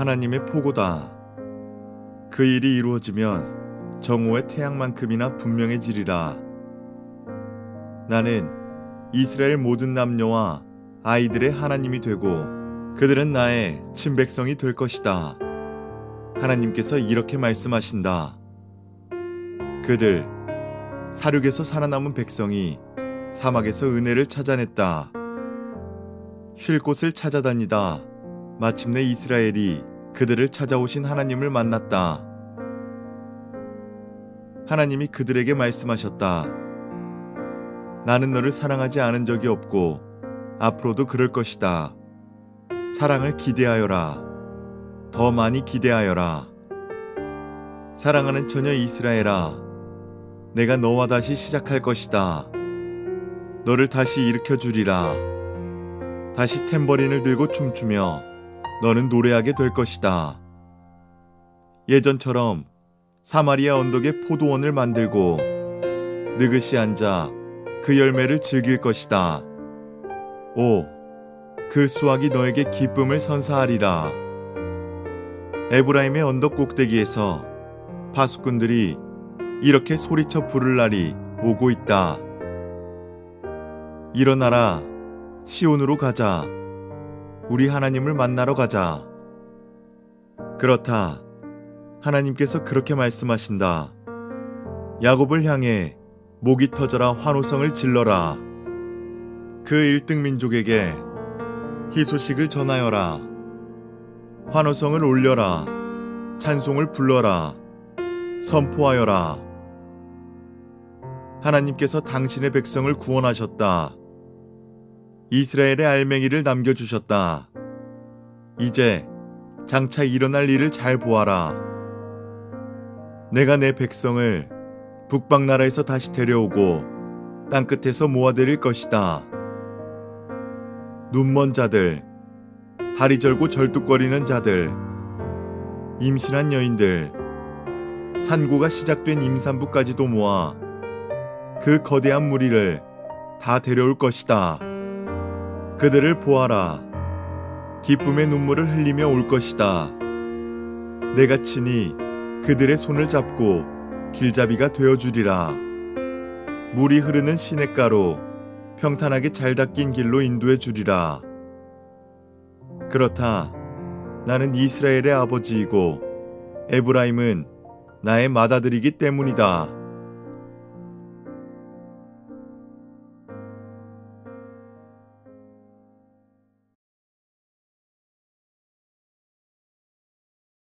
하나님의 포고다. 그 일이 이루어지면 정오의 태양만큼이나 분명해지리라. 나는 이스라엘 모든 남녀와 아이들의 하나님이 되고 그들은 나의 친백성이 될 것이다. 하나님께서 이렇게 말씀하신다. 그들 사륙에서 살아남은 백성이 사막에서 은혜를 찾아냈다. 쉴 곳을 찾아다니다 마침내 이스라엘이 그들을 찾아오신 하나님을 만났다. 하나님이 그들에게 말씀하셨다. 나는 너를 사랑하지 않은 적이 없고 앞으로도 그럴 것이다. 사랑을 기대하여라. 더 많이 기대하여라. 사랑하는 처녀 이스라엘아, 내가 너와 다시 시작할 것이다. 너를 다시 일으켜 주리라. 다시 탬버린을 들고 춤추며 너는 노래하게 될 것이다. 예전처럼 사마리아 언덕에 포도원을 만들고 느긋이 앉아 그 열매를 즐길 것이다. 오, 그 수확이 너에게 기쁨을 선사하리라. 에브라임의 언덕 꼭대기에서 파수꾼들이 이렇게 소리쳐 부를 날이 오고 있다. 일어나라, 시온으로 가자. 우리 하나님을 만나러 가자. 그렇다. 하나님께서 그렇게 말씀하신다. 야곱을 향해 목이 터져라 환호성을 질러라. 그 1등 민족에게 희소식을 전하여라. 환호성을 올려라. 찬송을 불러라. 선포하여라. 하나님께서 당신의 백성을 구원하셨다. 이스라엘의 알맹이를 남겨주셨다. 이제 장차 일어날 일을 잘 보아라. 내가 내 백성을 북방 나라에서 다시 데려오고 땅 끝에서 모아드릴 것이다. 눈먼 자들, 다리 절고 절뚝거리는 자들, 임신한 여인들, 산고가 시작된 임산부까지도 모아 그 거대한 무리를 다 데려올 것이다. 그들을 보아라. 기쁨의 눈물을 흘리며 올 것이다. 내가 친히 그들의 손을 잡고 길잡이가 되어 주리라. 물이 흐르는 시냇가로 평탄하게 잘 닦인 길로 인도해 주리라. 그렇다. 나는 이스라엘의 아버지이고 에브라임은 나의 맏아들이기 때문이다.